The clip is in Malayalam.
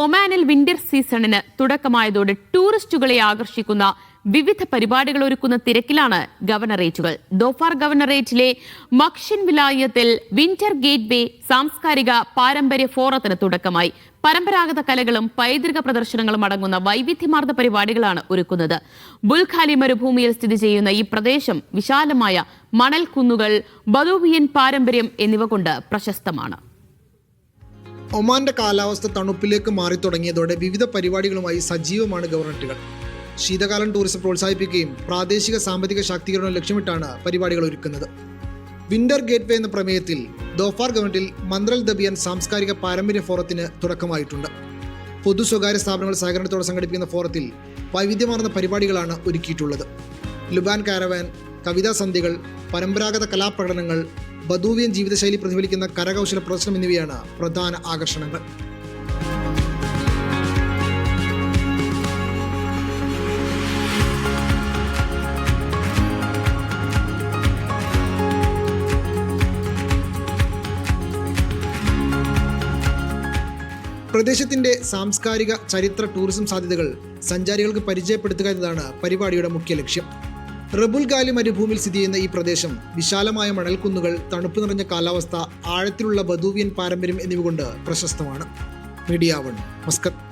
ഒമാനിൽ വിന്റർ സീസണിന് തുടക്കമായതോടെ ടൂറിസ്റ്റുകളെ ആകർഷിക്കുന്ന വിവിധ പരിപാടികൾ ഒരുക്കുന്ന തിരക്കിലാണ് ഗവർണറേറ്റുകൾ. ദോഫാർ ഗവർണറേറ്റിലെ മക്ഷിൻ വിലായത്തിൽ വിന്റർ ഗേറ്റ് വേ സാംസ്കാരിക പാരമ്പര്യ ഫോറത്തിന് തുടക്കമായി. പരമ്പരാഗത കലകളും പൈതൃക പ്രദർശനങ്ങളും അടങ്ങുന്ന വൈവിധ്യമാർന്ന പരിപാടികളാണ് ഒരുക്കുന്നത്. ബുൽഖാലി മരുഭൂമിയിൽ സ്ഥിതി ചെയ്യുന്ന ഈ പ്രദേശം വിശാലമായ മണൽ കുന്നുകൾ ബദൂബിയൻ പാരമ്പര്യം എന്നിവ കൊണ്ട് പ്രശസ്തമാണ്. ഒമാന്റെ കാലാവസ്ഥ തണുപ്പിലേക്ക് മാറി തുടങ്ങിയതോടെ വിവിധ പരിപാടികളുമായി സജീവമാണ് ഗവർണറ്റുകൾ ശീതകാലം ടൂറിസം പ്രോത്സാഹിപ്പിക്കുകയും പ്രാദേശിക സാമ്പത്തിക ശാക്തീകരണം ലക്ഷ്യമിട്ടാണ് പരിപാടികൾ ഒരുക്കുന്നത്. വിന്റർ ഗേറ്റ് വേ എന്ന പ്രമേയത്തിൽ ദോഫാർ ഗവൺമെന്റിൽ മന്ത്രൽ ദബിയൻ സാംസ്കാരിക പാരമ്പര്യ ഫോറത്തിന് തുടക്കമായിട്ടുണ്ട്. പൊതു സ്വകാര്യ സ്ഥാപനങ്ങൾ സഹകരണത്തോടെ സംഘടിപ്പിക്കുന്ന ഫോറത്തിൽ വൈവിധ്യമാർന്ന പരിപാടികളാണ് ഒരുക്കിയിട്ടുള്ളത്. ലുബാൻ കാരവാൻ കവിതാ സന്ധ്യകൾ പരമ്പരാഗത കലാപ്രകടനങ്ങൾ ബദൂവിയൻ ജീവിതശൈലി പ്രതിഫലിക്കുന്ന കരകൗശല പ്രദർശനം എന്നിവയാണ് പ്രധാന ആകർഷണങ്ങൾ. പ്രദേശത്തിന്റെ സാംസ്കാരിക ചരിത്ര ടൂറിസം സാധ്യതകൾ സഞ്ചാരികൾക്ക് പരിചയപ്പെടുത്തുക എന്നതാണ് പരിപാടിയുടെ മുഖ്യ ലക്ഷ്യം. റബുൽ ഗാലി മരുഭൂമിയിൽ സ്ഥിതി ചെയ്യുന്ന ഈ പ്രദേശം വിശാലമായ മണൽക്കുന്നുകൾ തണുപ്പ് നിറഞ്ഞ കാലാവസ്ഥ ആഴത്തിലുള്ള ബദൂവിയൻ പാരമ്പര്യം എന്നിവ കൊണ്ട് പ്രശസ്തമാണ്. Media one Muscat.